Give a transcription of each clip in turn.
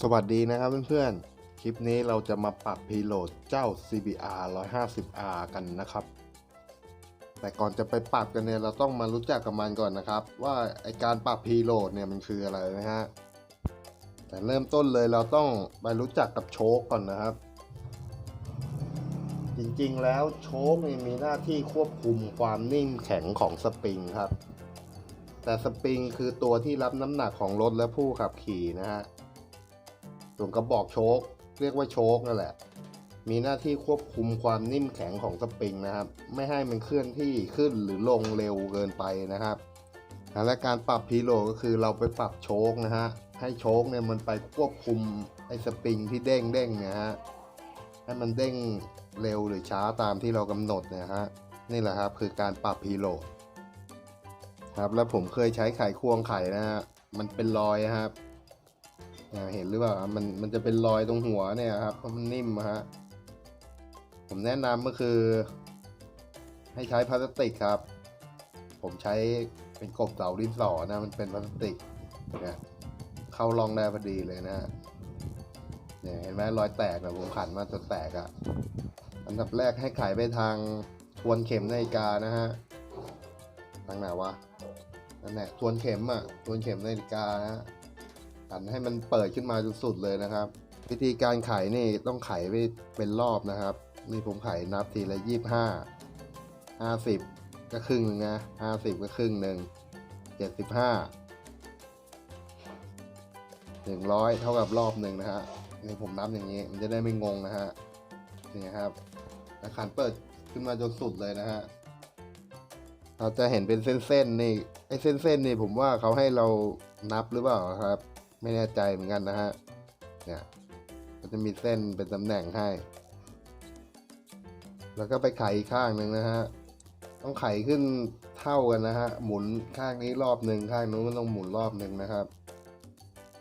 สวัสดีนะครับเพื่อนๆ คลิปนี้เราจะมาปรับพีโหลดเจ้า CBR 150R กันนะครับ แต่ก่อนจะไปปรับกันเนี่ยเราต้องมารู้จักกับมันก่อนนะครับ ว่าไอการปรับพีโหลดเนี่ยมันคืออะไรนะฮะ แต่เริ่มต้นเลยเราต้องไปรู้จักกับโชคก่อนนะครับ จริงๆแล้วโชคนี่มีหน้าที่ควบคุมความนิ่มแข็งของสปริงครับ แต่สปริงคือตัวที่รับน้ำหนักของรถและผู้ขับขี่นะฮะ ส่วนกระบอกโชคเรียกว่าโชคนั่นแหละ มีหน้าที่ควบคุมความนิ่มแข็งของสปริงนะครับ ไม่ให้มันเคลื่อนที่ขึ้นหรือลงเร็วเกินไปนะครับและการปรับพีโลก็คือเราไปปรับโชคนะฮะให้โชคเนี่ยมันไปควบคุมไอ้สปริงที่เด้งเด้งเนี่ยฮะให้มันเด้งเร็วหรือช้าตามที่เรากำหนดนี่ยฮะนี่แหละครับคือการปรับพีโลครับแล้วผมเคยใช้ไขควงไขนะฮะมันเป็นรอยครับ เห็นหรือเปล่ามันมันจะเป็นรอยตรงหัวเนี่ยครับเพราะมันนิ่มฮะผมแนะนำก็คือ ให้ใช้พลาสติกครับ ผมใช้เป็นกบเสาดินสอนะ มันเป็นพลาสติกเนี่ยเข้าลองได้พอดีเลยนะเนี่ยเห็นไหมรอยแตกนะผมขันมาจนแตกอะ่ะอันดับแรกให้ไขไปทางทวนเข็มนาฬิกานะฮะทางไหนวะนั่นแหละทวนเข็มอะ่ะทวนเข็มนาฬิกานะ ฮะหันให้มันเปิดขึ้นมาสุดๆเลยนะครับ วิธีการไขนี่ต้องไขไปเป็นรอบนะครับ นี่ผมไขนับทีละยี่บห้าห้าสิบก็ครึ่งหนึงนะห้าสิบก็ครึ่งหนึ่งเจ็ดสิบห้าหนึ่งร้อยเท่ากับรอบหนึ่งนะฮะนี่ผมนับอย่างนี้มันจะได้ไม่งงนะฮะนี่ครับแล้วขันเปิดขึ้นมาจนสุดเลยนะฮะเราจะเห็นเป็นเส้นๆนี่ไอ้เส้นๆนี่ผมว่าเขาให้เรานับหรือเปล่าครับ ไม่แน่ใจเหมือนกันนะฮะ เนี่ยก็จะมีเส้นเป็นตำแหน่งให้ แล้วก็ไปไขข้างหนึ่งนะฮะ ต้องไขขึ้นเท่ากันนะฮะ หมุนข้างนี้รอบหนึ่งข้างนู้นก็ต้องหมุนรอบหนึ่งนะครับ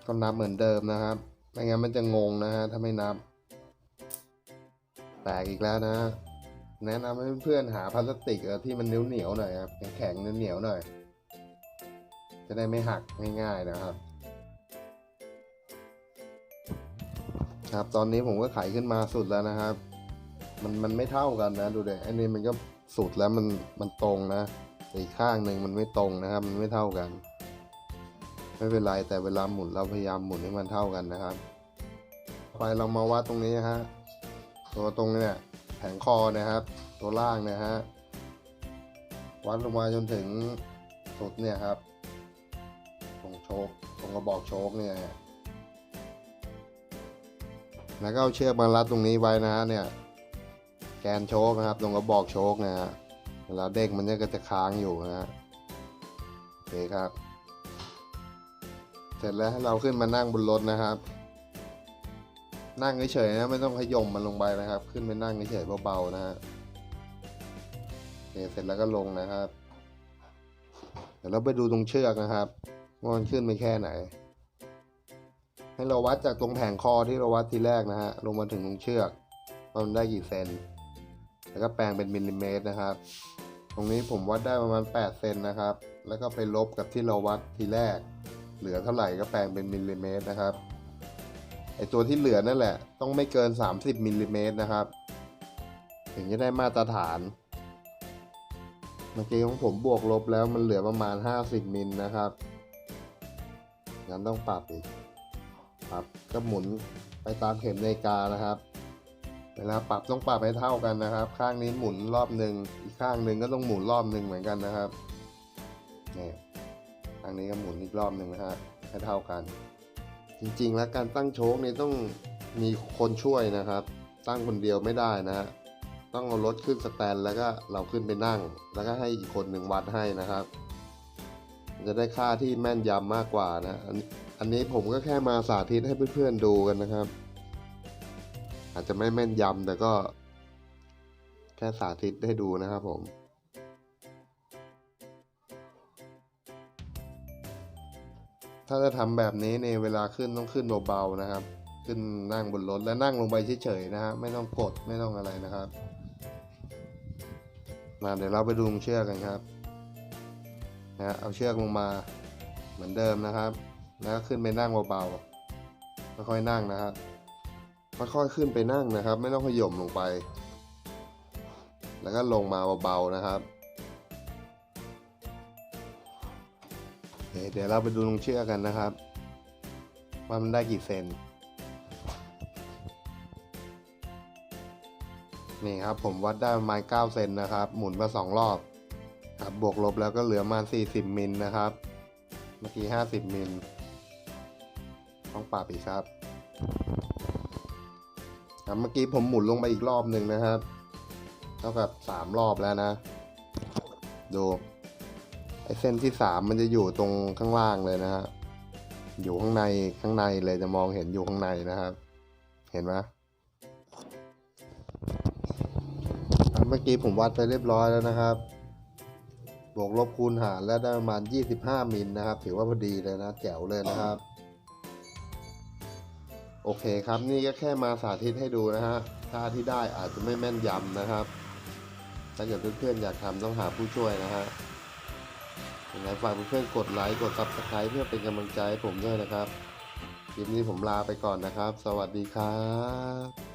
ก็นับเหมือนเดิมนะครับ ไม่งั้นมันจะงงนะฮะถ้าไม่นับ แตกอีกแล้วนะฮะแนะนำให้เพื่อนๆหาพลาสติกเออที่มันเหนียวๆหน่อยครับแข็งๆเหนียวๆหน่อย จะได้ไม่หักง่ายๆนะครับ ครับ ตอนนี้ผมก็ไขขึ้นมาสุดแล้วนะครับ มันมันไม่เท่ากันนะ ดูเด็อันนี้มันก็สุดแล้วมันมันตรงนะแต่อีกข้างหนึ่งมันไม่ตรงนะครับ มันไม่เท่ากัน ไม่เป็นไรแต่เวลาหมุนเราพยายามหมุนให้มันเท่ากันนะครับไปเรามาวัดตรงนี้นะฮะตัวตรงเนี่ยแผงคอนะครับ ตัวล่างนะฮะวัดลงมาจนถึงสุดเนี่ยครับตรงโชคตรงกระบอกโชคเนี่ย แล้วก็เอาเชือกมารัดตรงนี้ไว้นะฮะเนี่ยแกนโชคนะครับ ตรงกระบอกโชคนะฮะเวลาเด้งมันเนี่ยก็จะค้างอยู่นะฮะโอเคครับ เสร็จแล้วเราขึ้นมานั่งบนรถนะครับ นั่งเฉยๆนะไม่ต้องขย่มมันลงไปนะครับ ขึ้นไปนั่งเฉยๆเบาๆนะฮะโอเคเสร็จแล้วก็ลงนะครับ เดี๋ยวเราไปดูตรงเชือกนะครับว่ามันขึ้นไปแค่ไหน ให้เราวัดจากตรงแผงคอที่เราวัดทีแรกนะฮะลงมาถึงตรงเชือกว่ามันได้กี่เซนแล้วก็แปลงเป็นมิลลิเมตรนะครับ ตรงนี้ผมวัดได้ประมาณ 8 เซนนะครับ แล้วก็ไปลบกับที่เราวัดทีแรก เหลือเท่าไหร่ก็แปลงเป็นมิลลิเมตรนะครับไอตัวที่เหลือนั่นแหละ ต้องไม่เกิน 30มิลลิเมตรนะครับ ถึงจะได้มาตรฐาน เมื่อกี้ของผมบวกลบแล้วมันเหลือประมาณ 50มิลนะครับงั้นต้องปรับอีก ครับก็หมุนไปตามเข็มนาฬิกานะครับ เวลาปรับต้องปรับให้เท่ากันนะครับ ข้างนี้หมุนรอบหนึ่งอีกข้างหนึ่งก็ต้องหมุนรอบหนึ่งเหมือนกันนะครับนี่ข้างนี้ก็หมุนอีกรอบหนึ่งนะฮะให้เท่ากัน จริงๆแล้วการตั้งโชคนี่ต้องมีคนช่วยนะครับ ตั้งคนเดียวไม่ได้นะฮะต้องเอารถขึ้นสแตนแล้วก็เราขึ้นไปนั่ง แล้วก็ให้อีกคนหนึ่งวัดให้นะครับ จะได้ค่าที่แม่นยำมากกว่านะ อันนี้ผมก็แค่มาสาธิตให้เพื่อนๆดูกันนะครับ อาจจะไม่แม่นยำแต่ก็ แค่สาธิตให้ดูนะครับผมถ้าจะทำแบบนี้ในเวลาขึ้นต้องขึ้นเบาๆนะครับ ขึ้นนั่งบนรถและนั่งลงไปเฉยๆนะฮะไม่ต้องกดไม่ต้องอะไรนะครับมาเดี๋ยวเราไปดูเชือกกันครับนะฮะเอาเชือกลงมาเหมือนเดิมนะครับ แล้วขึ้นไปนั่งเบาค่อยๆนั่งนะครับค่อยๆขึ้นไปนั่งนะครับ ไม่ต้องขย่มลงไป แล้วก็ลงมาเบาๆนะครับเดี๋ยวเราไปดูลงเชือกกันนะครับว่ามันได้กี่เซนนี่ครับผมวัดได้ประมาณ9เซนนะครับ หมุนมาสองรอบครับบวกลบแล้วก็เหลือมา 40 มิลนะครับ เมื่อกี้ 50 มิล ต้องปรับอีกครับครับเมื่อกี้ผมหมุนลงไปอีกรอบหนึ่งนะครับ เท่ากับ3รอบแล้วนะ ดูไอเส้นที่3มันจะอยู่ตรงข้างล่างเลยนะฮะ อยู่ข้างในข้างในเลยจะมองเห็นอยู่ข้างในนะครับ เห็นไหมครับเมื่อกี้ผมวัดไปเรียบร้อยแล้วนะครับ บวกลบคูณหารแล้วได้ประมาณ 25 มิลนะครับ ถือว่าพอดีเลยนะ แจ๋วเลยนะครับ โอเคครับนี่ก็แค่มาสาธิตให้ดูนะฮะท่าที่ได้อาจจะไม่แม่นยำนะครับ ถ้าเกิดเพื่อนๆอยากทำต้องหาผู้ช่วยนะฮะยังไงฝากเพื่อนๆกดไลค์กด subscribe เพื่อเป็นกำลังใจให้ผมด้วยนะครับ คลิปนี้ผมลาไปก่อนนะครับ สวัสดีครับ